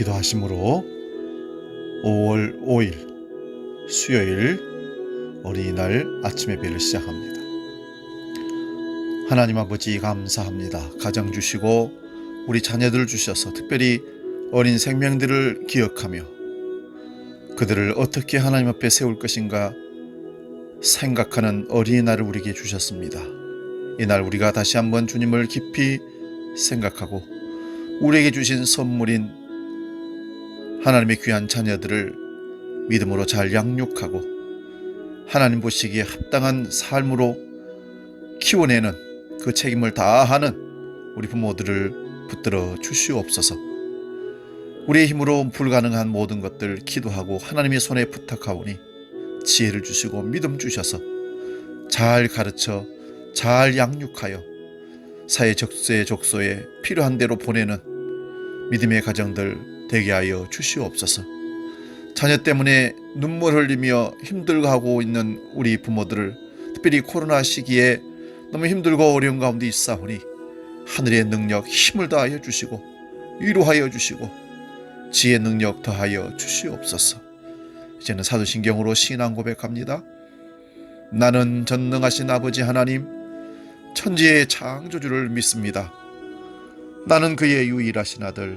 기도하심으로 5월 5일 수요일 어린이날 아침 예배를 시작합니다. 하나님 아버지 감사합니다. 가정 주시고 우리 자녀들 주셔서 특별히 어린 생명들을 기억하며 그들을 어떻게 하나님 앞에 세울 것인가 생각하는 어린이날을 우리에게 주셨습니다. 이날 우리가 다시 한번 주님을 깊이 생각하고 우리에게 주신 선물인 하나님의 귀한 자녀들을 믿음으로 잘 양육하고 하나님 보시기에 합당한 삶으로 키워내는 그 책임을 다하는 우리 부모들을 붙들어 주시옵소서. 우리의 힘으로 불가능한 모든 것들 기도하고 하나님의 손에 부탁하오니 지혜를 주시고 믿음 주셔서 잘 가르쳐 잘 양육하여 사회 적세 족소에 필요한 대로 보내는 믿음의 가정들 되게 하여 주시옵소서. 자녀 때문에 눈물 흘리며 힘들어하고 있는 우리 부모들을 특별히 코로나 시기에 너무 힘들고 어려운 가운데 있사오니 하늘의 능력 힘을 다하여 주시고 위로하여 주시고 지혜 능력 더하여 주시옵소서. 이제는 사도신경으로 신앙 고백합니다. 나는 전능하신 아버지 하나님 천지의 창조주를 믿습니다. 나는 그의 유일하신 아들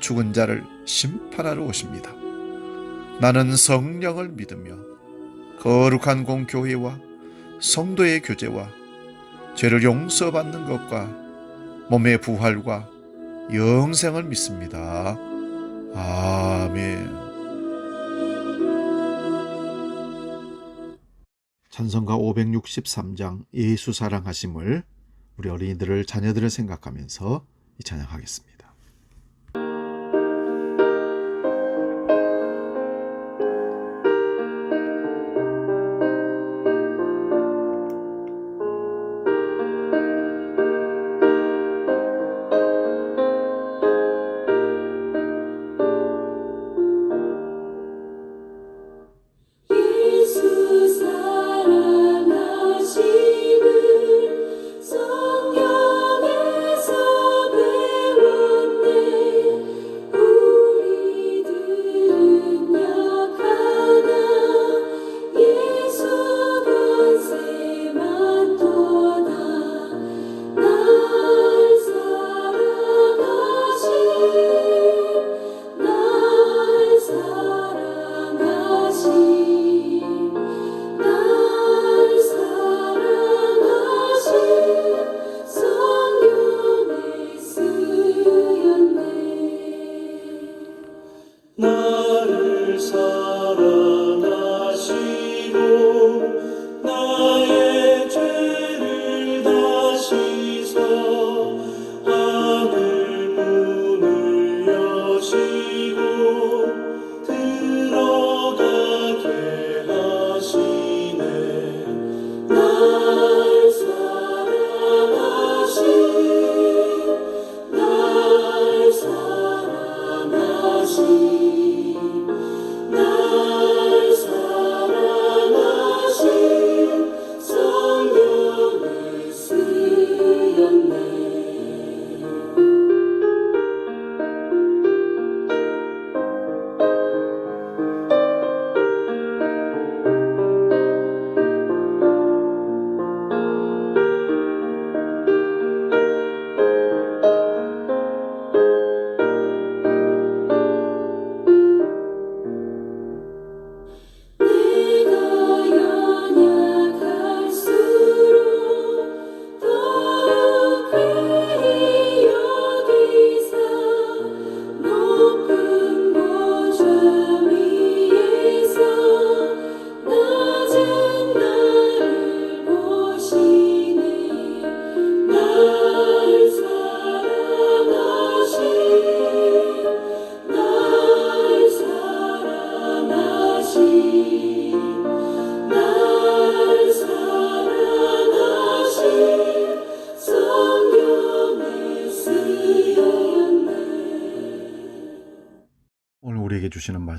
죽은 자를 심판하러 오십니다. 나는 성령을 믿으며 거룩한 공교회와 성도의 교제와 죄를 용서받는 것과 몸의 부활과 영생을 믿습니다. 아멘. 찬성가 563장 예수 사랑하심을 우리 어린이들을 자녀들을 생각하면서 이 찬양하겠습니다.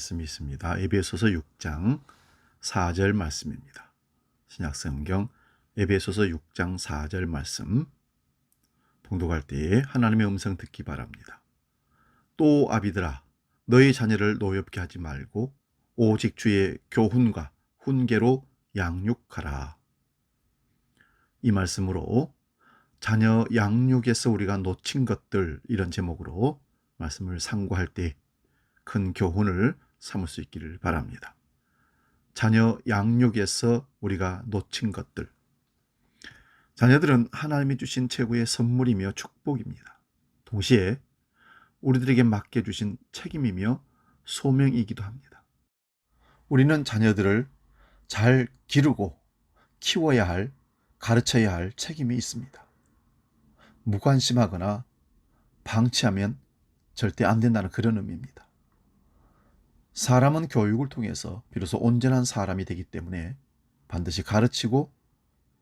말씀이 있습니다. 에베소서 6장 4절 말씀입니다. 신약 성경 에베소서 6장 4절 말씀 봉독할 때에 하나님의 음성 듣기 바랍니다. 또 아비들아 너희 자녀를 노엽게 하지 말고 오직 주의 교훈과 훈계로 양육하라. 이 말씀으로 자녀 양육에서 우리가 놓친 것들 이런 제목으로 말씀을 상고할 때 큰 교훈을 삼을 수 있기를 바랍니다. 자녀 양육에서 우리가 놓친 것들. 자녀들은 하나님이 주신 최고의 선물이며 축복입니다. 동시에 우리들에게 맡겨주신 책임이며 소명이기도 합니다. 우리는 자녀들을 잘 기르고 키워야 할, 가르쳐야 할 책임이 있습니다. 무관심하거나 방치하면 절대 안 된다는 그런 의미입니다. 사람은 교육을 통해서 비로소 온전한 사람이 되기 때문에 반드시 가르치고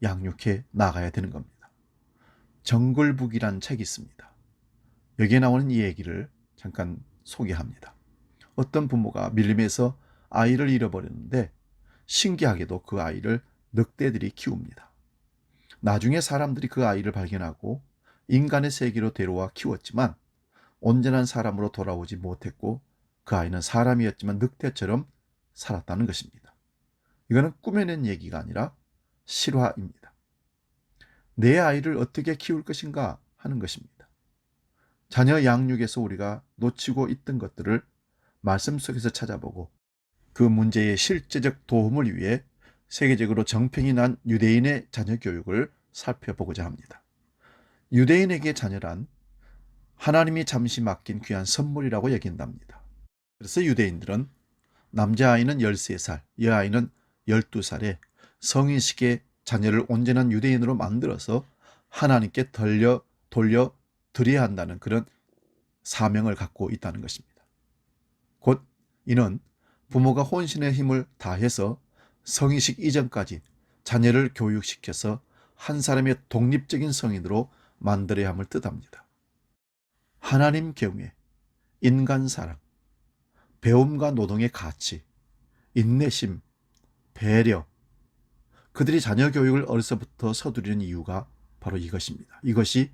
양육해 나가야 되는 겁니다. 정글북이란 책이 있습니다. 여기에 나오는 이 얘기를 잠깐 소개합니다. 어떤 부모가 밀림에서 아이를 잃어버렸는데 신기하게도 그 아이를 늑대들이 키웁니다. 나중에 사람들이 그 아이를 발견하고 인간의 세계로 데려와 키웠지만 온전한 사람으로 돌아오지 못했고 그 아이는 사람이었지만 늑대처럼 살았다는 것입니다. 이거는 꾸며낸 얘기가 아니라 실화입니다. 내 아이를 어떻게 키울 것인가 하는 것입니다. 자녀 양육에서 우리가 놓치고 있던 것들을 말씀 속에서 찾아보고 그 문제의 실제적 도움을 위해 세계적으로 정평이 난 유대인의 자녀 교육을 살펴보고자 합니다. 유대인에게 자녀란 하나님이 잠시 맡긴 귀한 선물이라고 여긴답니다. 그래서 유대인들은 남자아이는 13살, 여아이는 12살에 성인식에 자녀를 온전한 유대인으로 만들어서 하나님께 돌려, 돌려 드려야 한다는 그런 사명을 갖고 있다는 것입니다. 곧 이는 부모가 혼신의 힘을 다해서 성인식 이전까지 자녀를 교육시켜서 한 사람의 독립적인 성인으로 만들어야 함을 뜻합니다. 하나님 경외, 인간 사랑, 배움과 노동의 가치, 인내심, 배려, 그들이 자녀 교육을 어려서부터 서두르는 이유가 바로 이것입니다. 이것이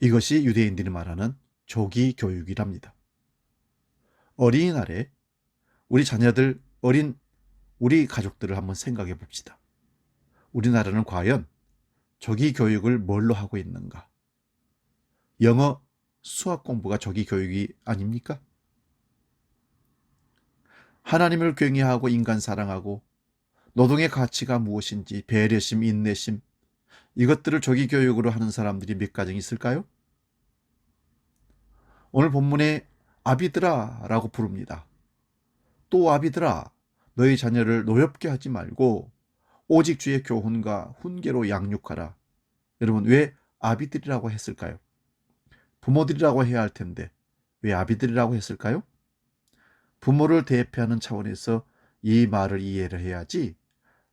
이것이 유대인들이 말하는 조기 교육이랍니다. 어린이날에 우리 자녀들 어린 우리 가족들을 한번 생각해 봅시다. 우리나라는 과연 조기 교육을 뭘로 하고 있는가? 영어, 수학 공부가 조기 교육이 아닙니까? 하나님을 경외하고 인간 사랑하고 노동의 가치가 무엇인지 배려심, 인내심 이것들을 조기 교육으로 하는 사람들이 몇 가정 있을까요? 오늘 본문에 아비드라라고 부릅니다. 또 아비드라 너희 자녀를 노엽게 하지 말고 오직 주의 교훈과 훈계로 양육하라. 여러분 왜 아비들이라고 했을까요? 부모들이라고 해야 할 텐데 왜 아비들이라고 했을까요? 부모를 대표하는 차원에서 이 말을 이해를 해야지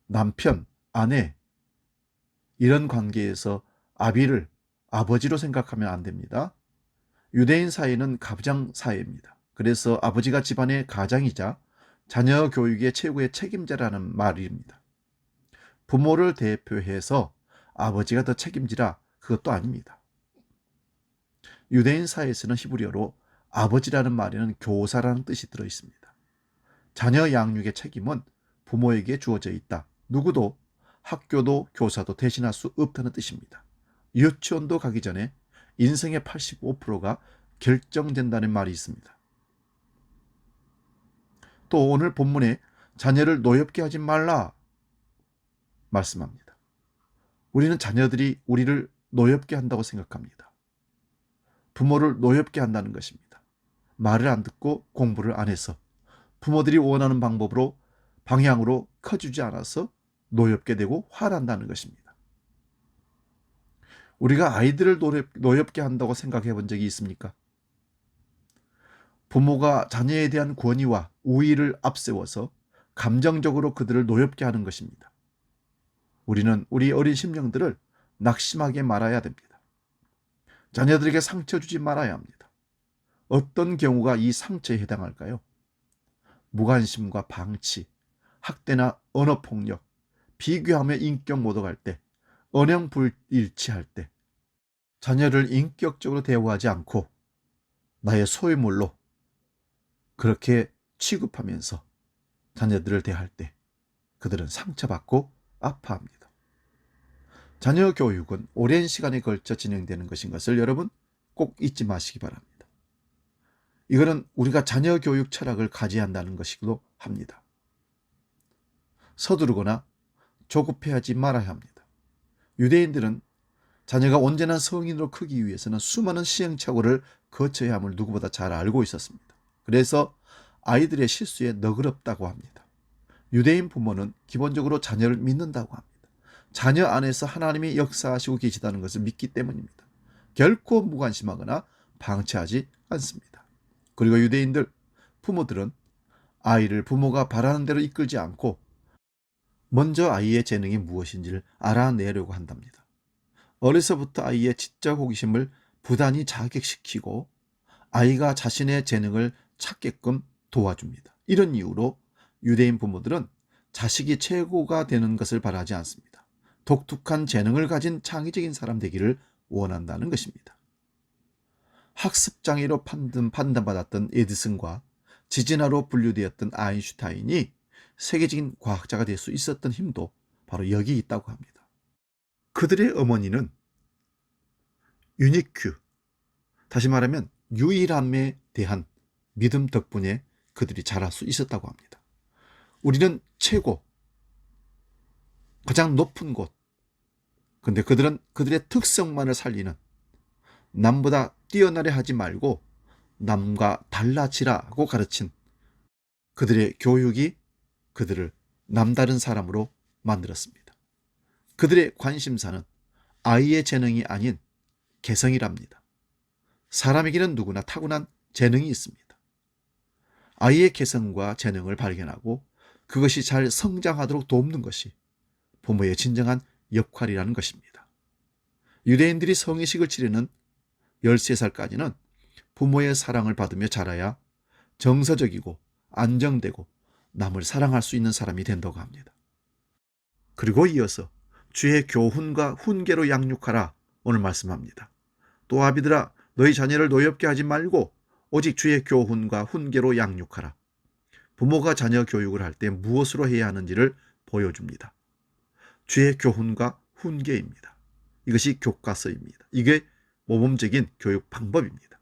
남편, 아내 이런 관계에서 아비를 아버지로 생각하면 안 됩니다. 유대인 사회는 가부장 사회입니다. 그래서 아버지가 집안의 가장이자 자녀 교육의 최고의 책임자라는 말입니다. 부모를 대표해서 아버지가 더 책임지라 그것도 아닙니다. 유대인 사회에서는 히브리어로 아버지라는 말에는 교사라는 뜻이 들어 있습니다. 자녀 양육의 책임은 부모에게 주어져 있다. 누구도 학교도 교사도 대신할 수 없다는 뜻입니다. 유치원도 가기 전에 인생의 85%가 결정된다는 말이 있습니다. 또 오늘 본문에 자녀를 노엽게 하지 말라 말씀합니다. 우리는 자녀들이 우리를 노엽게 한다고 생각합니다. 부모를 노엽게 한다는 것입니다. 말을 안 듣고 공부를 안 해서 부모들이 원하는 방법으로 방향으로 커주지 않아서 노엽게 되고 화난다는 것입니다. 우리가 아이들을 노엽 게 한다고 생각해 본 적이 있습니까? 부모가 자녀에 대한 권위와 우위를 앞세워서 감정적으로 그들을 노엽게 하는 것입니다. 우리는 우리 어린 심령들을 낙심하게 말아야 됩니다. 자녀들에게 상처 주지 말아야 합니다. 어떤 경우가 이 상처에 해당할까요? 무관심과 방치, 학대나 언어폭력, 비교하며 인격 모독할 때, 언행불일치할 때, 자녀를 인격적으로 대우하지 않고 나의 소유물로 그렇게 취급하면서 자녀들을 대할 때 그들은 상처받고 아파합니다. 자녀 교육은 오랜 시간에 걸쳐 진행되는 것인 것을 여러분 꼭 잊지 마시기 바랍니다. 이거는 우리가 자녀 교육 철학을 가져야 한다는 것이기도 합니다. 서두르거나 조급해하지 말아야 합니다. 유대인들은 자녀가 온전한 성인으로 크기 위해서는 수많은 시행착오를 거쳐야 함을 누구보다 잘 알고 있었습니다. 그래서 아이들의 실수에 너그럽다고 합니다. 유대인 부모는 기본적으로 자녀를 믿는다고 합니다. 자녀 안에서 하나님이 역사하시고 계시다는 것을 믿기 때문입니다. 결코 무관심하거나 방치하지 않습니다. 그리고 유대인들 부모들은 아이를 부모가 바라는 대로 이끌지 않고 먼저 아이의 재능이 무엇인지를 알아내려고 한답니다. 어려서부터 아이의 지적 호기심을 부단히 자극시키고 아이가 자신의 재능을 찾게끔 도와줍니다. 이런 이유로 유대인 부모들은 자식이 최고가 되는 것을 바라지 않습니다. 독특한 재능을 가진 창의적인 사람 되기를 원한다는 것입니다. 학습장애로 판단, 판단받았던 에디슨과 지진아로 분류되었던 아인슈타인이 세계적인 과학자가 될 수 있었던 힘도 바로 여기 있다고 합니다. 그들의 어머니는 유니큐, 다시 말하면 유일함에 대한 믿음 덕분에 그들이 자랄 수 있었다고 합니다. 우리는 최고, 가장 높은 곳. 근데 그들은 그들의 특성만을 살리는 남보다 뛰어나려 하지 말고 남과 달라지라고 가르친 그들의 교육이 그들을 남다른 사람으로 만들었습니다. 그들의 관심사는 아이의 재능이 아닌 개성이랍니다. 사람에게는 누구나 타고난 재능이 있습니다. 아이의 개성과 재능을 발견하고 그것이 잘 성장하도록 돕는 것이 부모의 진정한 역할이라는 것입니다. 유대인들이 성의식을 치르는 13살까지는 부모의 사랑을 받으며 자라야 정서적이고 안정되고 남을 사랑할 수 있는 사람이 된다고 합니다. 그리고 이어서 주의 교훈과 훈계로 양육하라 오늘 말씀합니다. 또 아비들아 너희 자녀를 노엽게 하지 말고 오직 주의 교훈과 훈계로 양육하라. 부모가 자녀 교육을 할 때 무엇으로 해야 하는지를 보여줍니다. 주의 교훈과 훈계입니다. 이것이 교과서입니다. 이게 모범적인 교육 방법입니다.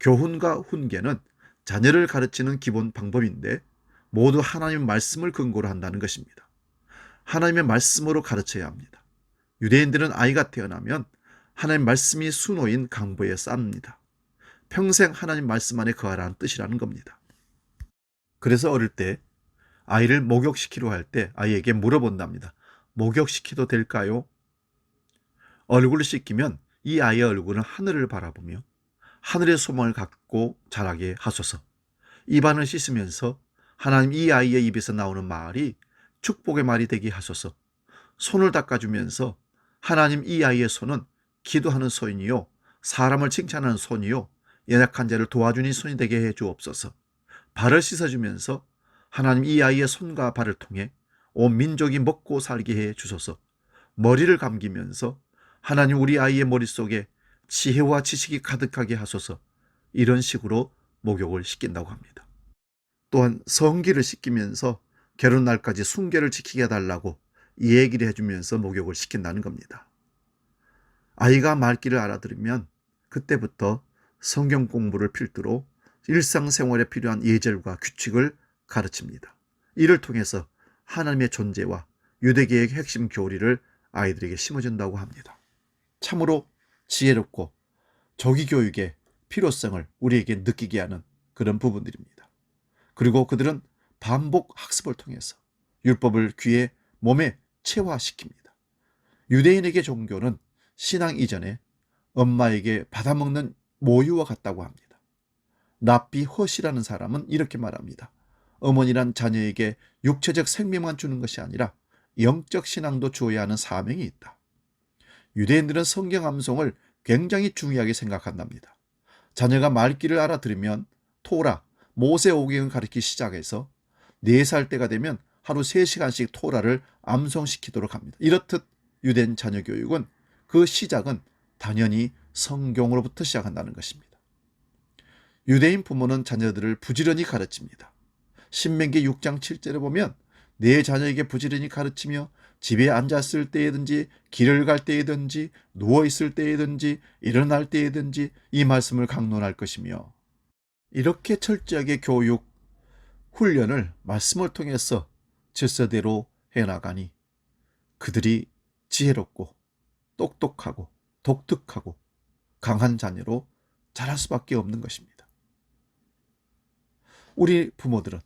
교훈과 훈계는 자녀를 가르치는 기본 방법인데 모두 하나님의 말씀을 근거로 한다는 것입니다. 하나님의 말씀으로 가르쳐야 합니다. 유대인들은 아이가 태어나면 하나님 말씀이 수노인 강보에 쌓습니다. 평생 하나님 말씀 안에 거하라는 뜻이라는 겁니다. 그래서 어릴 때 아이를 목욕시키려 할 때 아이에게 물어본답니다. 목욕시켜도 될까요? 얼굴을 씻기면 이 아이의 얼굴은 하늘을 바라보며 하늘의 소망을 갖고 자라게 하소서. 입안을 씻으면서 하나님 이 아이의 입에서 나오는 말이 축복의 말이 되게 하소서. 손을 닦아주면서 하나님 이 아이의 손은 기도하는 손이요. 사람을 칭찬하는 손이요. 연약한 자를 도와주는 손이 되게 해 주옵소서. 발을 씻어주면서 하나님 이 아이의 손과 발을 통해 온 민족이 먹고 살게 해 주소서. 머리를 감기면서 하나님 우리 아이의 머릿속에 지혜와 지식이 가득하게 하소서. 이런 식으로 목욕을 시킨다고 합니다. 또한 성기를 시키면서 결혼 날까지 순계를 지키게 해달라고 이 얘기를 해주면서 목욕을 시킨다는 겁니다. 아이가 말귀를 알아들으면 그때부터 성경 공부를 필두로 일상생활에 필요한 예절과 규칙을 가르칩니다. 이를 통해서 하나님의 존재와 유대계의 핵심 교리를 아이들에게 심어준다고 합니다. 참으로 지혜롭고 조기 교육의 필요성을 우리에게 느끼게 하는 그런 부분들입니다. 그리고 그들은 반복 학습을 통해서 율법을 귀에 몸에 체화시킵니다. 유대인에게 종교는 신앙 이전에 엄마에게 받아먹는 모유와 같다고 합니다. 납비 허시라는 사람은 이렇게 말합니다. 어머니란 자녀에게 육체적 생명만 주는 것이 아니라 영적 신앙도 주어야 하는 사명이 있다. 유대인들은 성경 암송을 굉장히 중요하게 생각한답니다. 자녀가 말귀를 알아들으면 토라, 모세오경을 가르치기 시작해서 4살 때가 되면 하루 3시간씩 토라를 암송시키도록 합니다. 이렇듯 유대인 자녀 교육은 그 시작은 당연히 성경으로부터 시작한다는 것입니다. 유대인 부모는 자녀들을 부지런히 가르칩니다. 신명기 6장 7절에 보면 내 자녀에게 부지런히 가르치며 집에 앉았을 때에든지 길을 갈 때에든지 누워 있을 때에든지 일어날 때에든지 이 말씀을 강론할 것이며 이렇게 철저하게 교육 훈련을 말씀을 통해서 질서대로 해 나가니 그들이 지혜롭고 똑똑하고 독특하고 강한 자녀로 자랄 수밖에 없는 것입니다. 우리 부모들은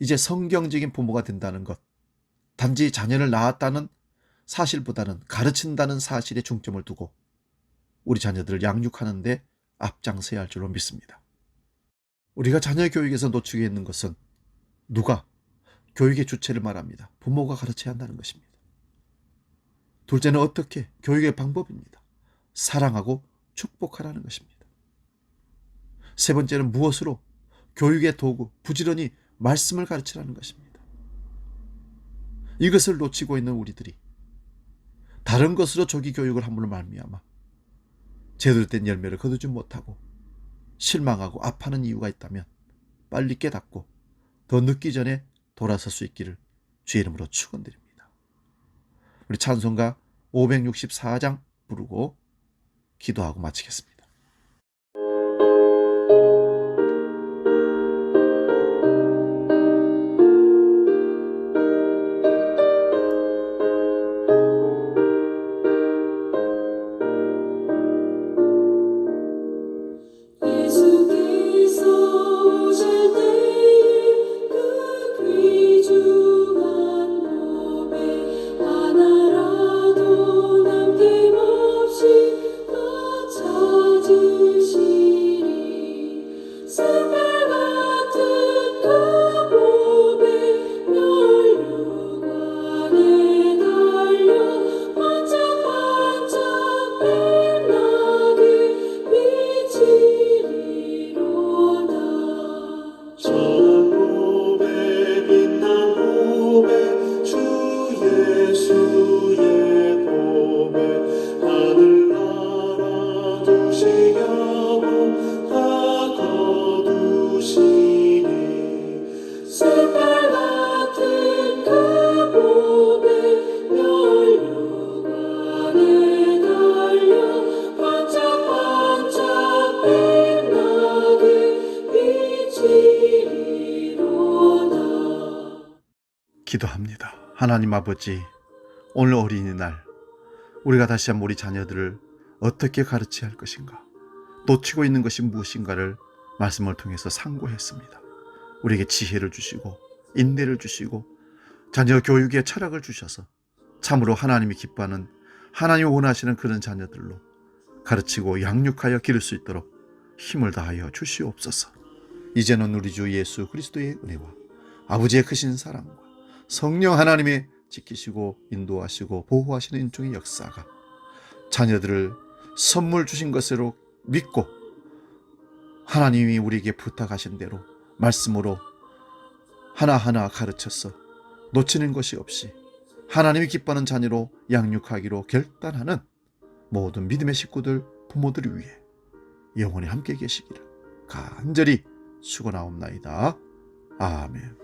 이제 성경적인 부모가 된다는 것, 단지 자녀를 낳았다는 사실보다는 가르친다는 사실에 중점을 두고 우리 자녀들을 양육하는데 앞장서야 할 줄로 믿습니다. 우리가 자녀 교육에서 놓치게 있는 것은 누가 교육의 주체를 말합니다. 부모가 가르쳐야 한다는 것입니다. 둘째는 어떻게 교육의 방법입니다. 사랑하고 축복하라는 것입니다. 세 번째는 무엇으로 교육의 도구, 부지런히 말씀을 가르치라는 것입니다. 이것을 놓치고 있는 우리들이 다른 것으로 조기 교육을 함으로 말미암아 제대로 된 열매를 거두지 못하고 실망하고 아파하는 이유가 있다면 빨리 깨닫고 더 늦기 전에 돌아설 수 있기를 주의 이름으로 축원드립니다. 우리 찬송가 564장 부르고 기도하고 마치겠습니다. 기도합니다. 하나님 아버지, 오늘 어린이날 우리가 다시 한번 우리 자녀들을 어떻게 가르쳐야 할 것인가, 놓치고 있는 것이 무엇인가를 말씀을 통해서 상고했습니다. 우리에게 지혜를 주시고 인내를 주시고 자녀 교육의 철학을 주셔서 참으로 하나님이 기뻐하는 하나님이 원하시는 그런 자녀들로 가르치고 양육하여 기를 수 있도록 힘을 다하여 주시옵소서. 이제는 우리 주 예수 그리스도의 은혜와 아버지의 크신 사랑과 성령 하나님의 지키시고 인도하시고 보호하시는 인종의 역사가 자녀들을 선물 주신 것으로 믿고 하나님이 우리에게 부탁하신 대로 말씀으로 하나하나 가르쳐서 놓치는 것이 없이 하나님이 기뻐하는 자녀로 양육하기로 결단하는 모든 믿음의 식구들 부모들을 위해 영원히 함께 계시기를 간절히 축원하옵나이다. 아멘.